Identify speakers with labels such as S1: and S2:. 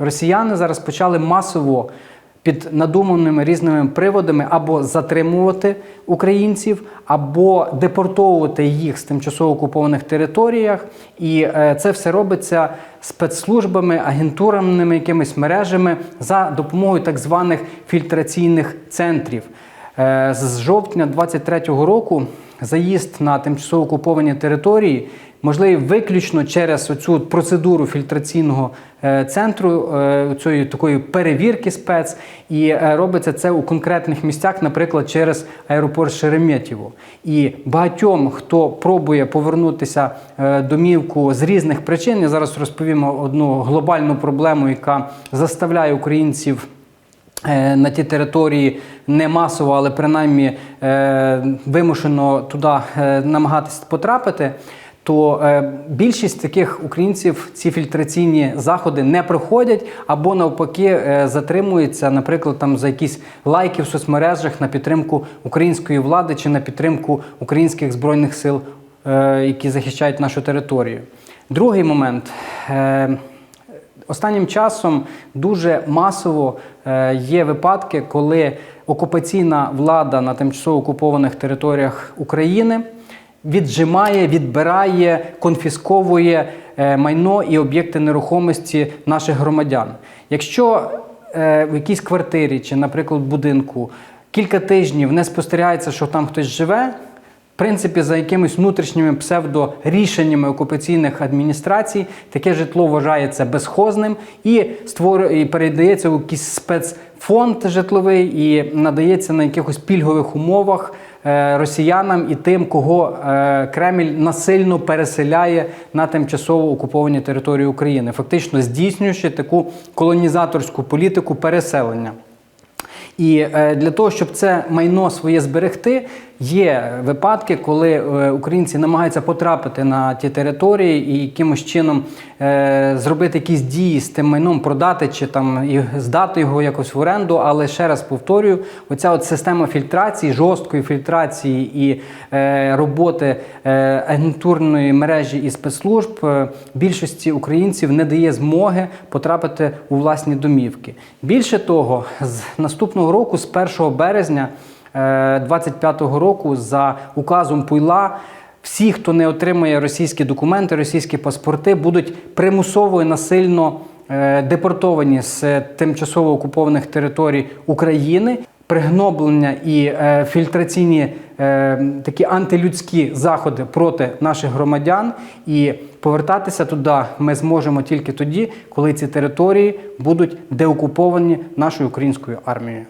S1: росіяни зараз почали масово під надуманими різними приводами або затримувати українців, або депортовувати їх з тимчасово окупованих територіях. І е, це все робиться спецслужбами, агентурними якимись мережами за допомогою так званих фільтраційних центрів. Е, З жовтня 23-го року заїзд на тимчасово окуповані території можливий виключно через оцю процедуру фільтраційного е, центру, е, цієї такої перевірки спец, і робиться це у конкретних місцях, наприклад, через аеропорт Шереметьєво. І багатьом, хто пробує повернутися домівку з різних причин, я зараз розповім одну глобальну проблему, яка заставляє українців. Е, На ті території не масово, але принаймні е, вимушено туди е, намагатися потрапити, то більшість таких українців ці фільтраційні заходи не проходять або навпаки затримуються, наприклад, там за якісь лайки в соцмережах на підтримку української влади чи на підтримку українських збройних сил, які захищають нашу територію. Другий момент. Останнім часом дуже масово е, є випадки, коли окупаційна влада на тимчасово окупованих територіях України віджимає, відбирає, конфісковує е, майно і об'єкти нерухомості наших громадян. Якщо е, в якійсь квартирі чи, наприклад, будинку кілька тижнів не спостерігається, що там хтось живе, принципі, за якимись внутрішніми псевдорішеннями окупаційних адміністрацій таке житло вважається безхозним і створює і передається у якийсь спецфонд житловий і надається на якихось пільгових умовах е, росіянам і тим, кого е, Кремль насильно переселяє на тимчасово окуповані території України, фактично здійснюючи таку колонізаторську політику переселення. І е, для того, щоб це майно своє зберегти, є випадки, коли е, українці намагаються потрапити на ті території і якимось чином е, зробити якісь дії з тим майном, продати чи там і здати його якось в оренду. Але ще раз повторюю, оця от система фільтрації, жорсткої фільтрації і е, роботи агентурної мережі і спецслужб більшості українців не дає змоги потрапити у власні домівки. Більше того, з наступного року, з 1 березня. 25-го року за указом Пуйла всі, хто не отримує російські документи, російські паспорти, будуть примусово і насильно е, депортовані з тимчасово окупованих територій України. Пригноблення і е, фільтраційні е, такі антилюдські заходи проти наших громадян, і повертатися туди ми зможемо тільки тоді, коли ці території будуть деокуповані нашою українською армією.